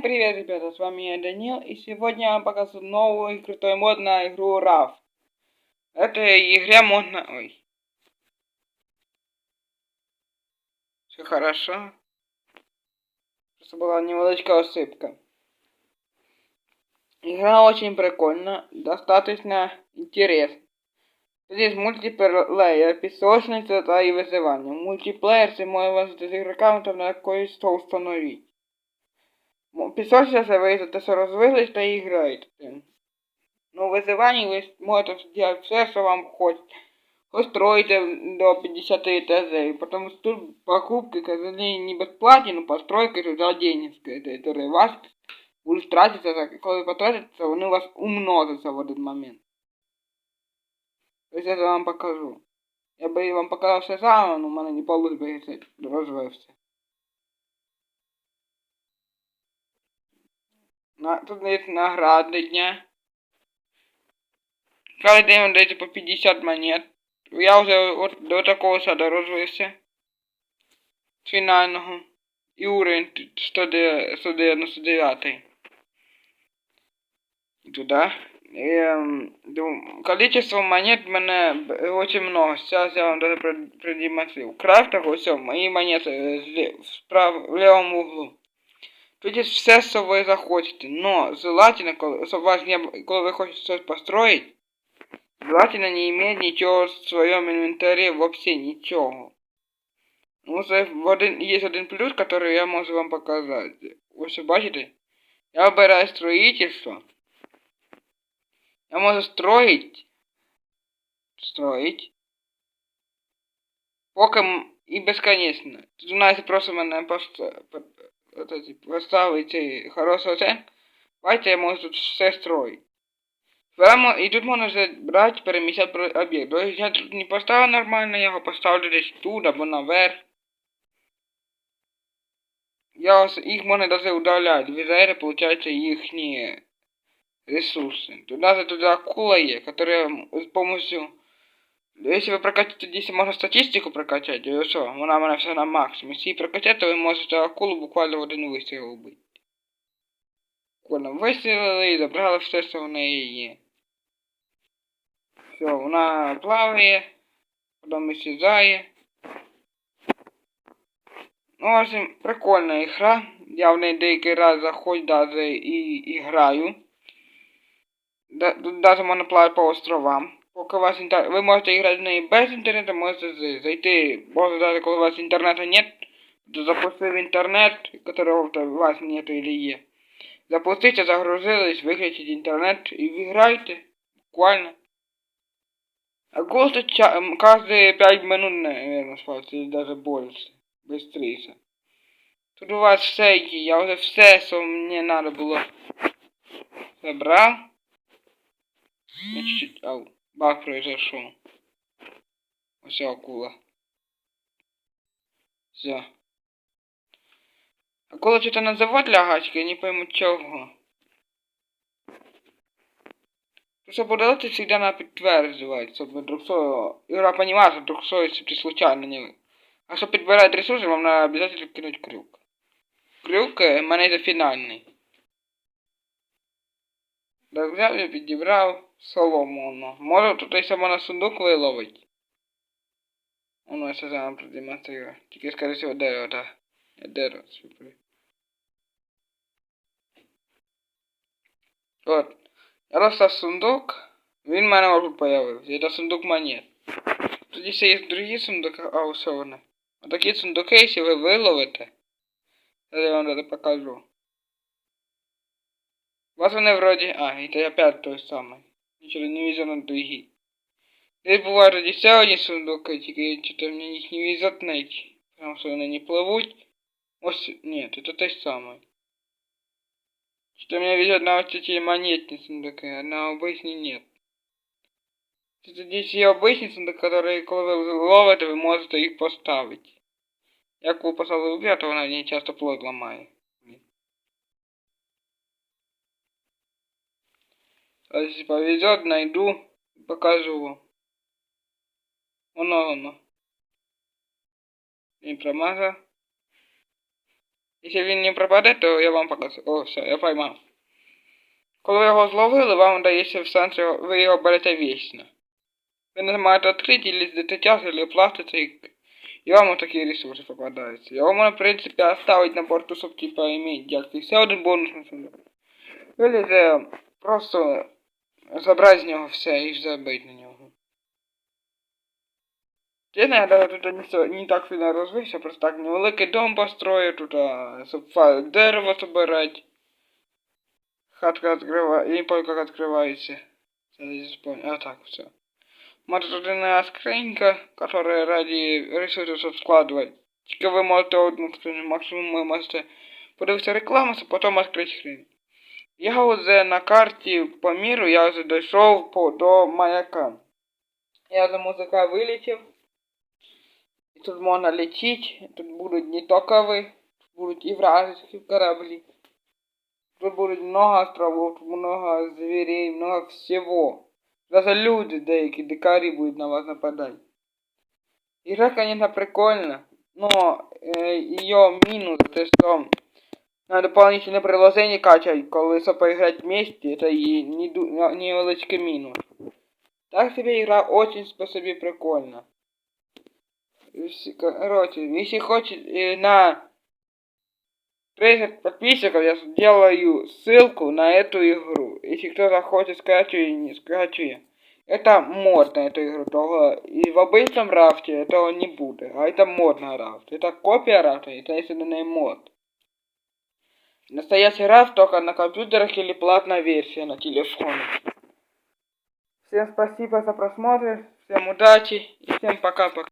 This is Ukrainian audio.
Всем привет, ребята, с вами я, Данил, и сегодня я вам покажу новую и крутой мод на игру RAF. В этой игре можно... Ой. Все хорошо. Просто была невеличкая ошибка. Игра очень прикольна, достаточно интересна. Здесь мультиплеєр, пісочниця та і визивання. Мультиплеєр це може вас з ігроками на якоїсь то встановити. Ви те, що розвились та і граєте. Ну, визивання ви можете зробити все, що вам хочете. Построите до 50 этажей. Потому что тут покупки, казали, не бесплатні, но постройки туда денежка. Это вас будуть тратитися, коли ви потратите, вони у вас умножаться в один момент. Ось я вам покажу. Я би вам показав все саме, але в мене не вийде розвився. На, тут є награди дня. Кожен день дається по 50 монет. Я вже от до такого саду розвився. Фінального. І уровень 199. Туда. Эм, количество монет у меня очень много. Сейчас я вам даже продемонстрирую. Крафтах, все, мои монеты справа, в левом углу. тоді все що ви захочете. Но желательно, коли, не, коли ви хочете щось построїти, желательно не иметь нічого в своєму інвентарі, вообще нічого. Ну, це один, є один плюс, який я можу вам показати. Ось бачите? Я обираю строительство. Я можу строить. Строить. Пока и бесконечно. Тут у нас просто мене просто... поставить цей хороший оценку. Бачите, я можу тут все строить. І тут можна брати, переміщати об'єкт. Тобто я тут не поставив нормально, я його поставлю десь тут або наверх. Я, їх можна навіть удаляти. Візаєри, виходить, їхні ресурсы. Туда туда акула есть, которая с помощью... Если вы прокатите, здесь можно статистику прокачать, и все, вона мене все на максимум. Если прокачать, то вы можете акулу буквально в один вистріл убити. Буквально вистрілили і забрали все, що в неї є. Все, вона плаває, потім исчезає. Ну, в общем, прикольна ігра. Я в неї деякий раз заходжу даже і, і граю. Даже можна плавати по островам. Поки у вас інтернет... Ви можете грати в неї без інтернету, можете зайти, може даже коли у вас інтернету нет, то запустив інтернет, которого у вас нету или є. Запустите, загрузились, виключите интернет и вы играете. Буквально. А голос каждые 5 минут, наверное, спать, или даже больше. Быстрее. Тут у вас все, я уже все, что мне надо было забрал. Я чуть-чуть... Ау, баг произошел. Все, акула. Все. Акула что-то назовут лягачки, я не пойму чего. Просто подалити всегда на підтверджувати, щоб вдруг що... Игра понимает, что вдруг что, если ты случайно не... А чтобы подбирать ресурсы, вам надо обязательно кинуть крюк. Крюк, у мене це фінальний. Так взяв я підібрав солому. Може тут і саме на сундук виловить. Воно я зараз вам продемонструю. Тільки скоріше всього дерево, так. Я дерево сюди. От. Я розстав сундук. Він в мене вже появився. Це сундук монет. Тоді ще є другі сундуки, а усе вони. Отакі сундуки, якщо ви виловите. Я вам це покажу Вот вони вроде... А, это опять той самый. Ничего не везет на другие. Здесь бывают ради ще одні сундуки, тільки что-то мне их не везет найти. Потому что они не плывут. Ось, нет, это той самый. Что мне везет на вот эти монетные сундуки, а на обычные нет. Это здесь є обычные сундуки, которые, коли ви ловите, ви можете їх поставити. Як ви поставили в то вона не часто плод ламає. А если повезет, найду, покажу. Оно, оно. Не промазал. Якщо він не пропаде, то я вам покажу. О, все, я поймав. Коли його зловили, вам дається в сенсі, ви його берете вічно. Ви нажимаєте відкрити, і лізете час, або платите, і, і вам такі ресурси попадаються. Його можна, в принципі, оставити на борту, щоб, типа, иметь дякую. Ще один бонус на себе. Вилізе просто забрати з нього все і забити на нього. Я даже тут не, не так сильно розвився, просто так невеликий дом построю, тут а, щоб дерево собирать. Хатка відкриває, і полька відкривається. Це десь. А так, все. Мати тут одна скринька, которая ради ресурсів, щоб складувати. Тільки ви можете одну скриню, максимум ви можете подивитися рекламу, а потім відкрити скриню. Я вже на карті по міру, я вже дійшов по, до маяка. Я за музика вилетів. І тут можна летіти, тут будуть не тільки ви, тут будуть і вражеские кораблі. Тут будет много островов, тут много зверей, много всего. Даже люди деякі, дикари будут на вас нападать. Игра, конечно, прикольна, но э, ее минус это что надо дополнительное приложение качать, коли поиграть вместе, это и не, ду- невеличкий минус. Так себе игра очень по себе прикольна. Короче, если хочешь э, на 30 подписчиков я сделаю ссылку на эту игру. Если кто-то хочет скачивать, не скачивай. Это мод на эту игру. Того, и в обычном рафте этого не будет. А это мод на рафт. Это копия рафта, это если не мод. Настоящий раз только на компьютерах или платная версия на телефоне. Всем спасибо за просмотр, всем удачи и всем пока-пока.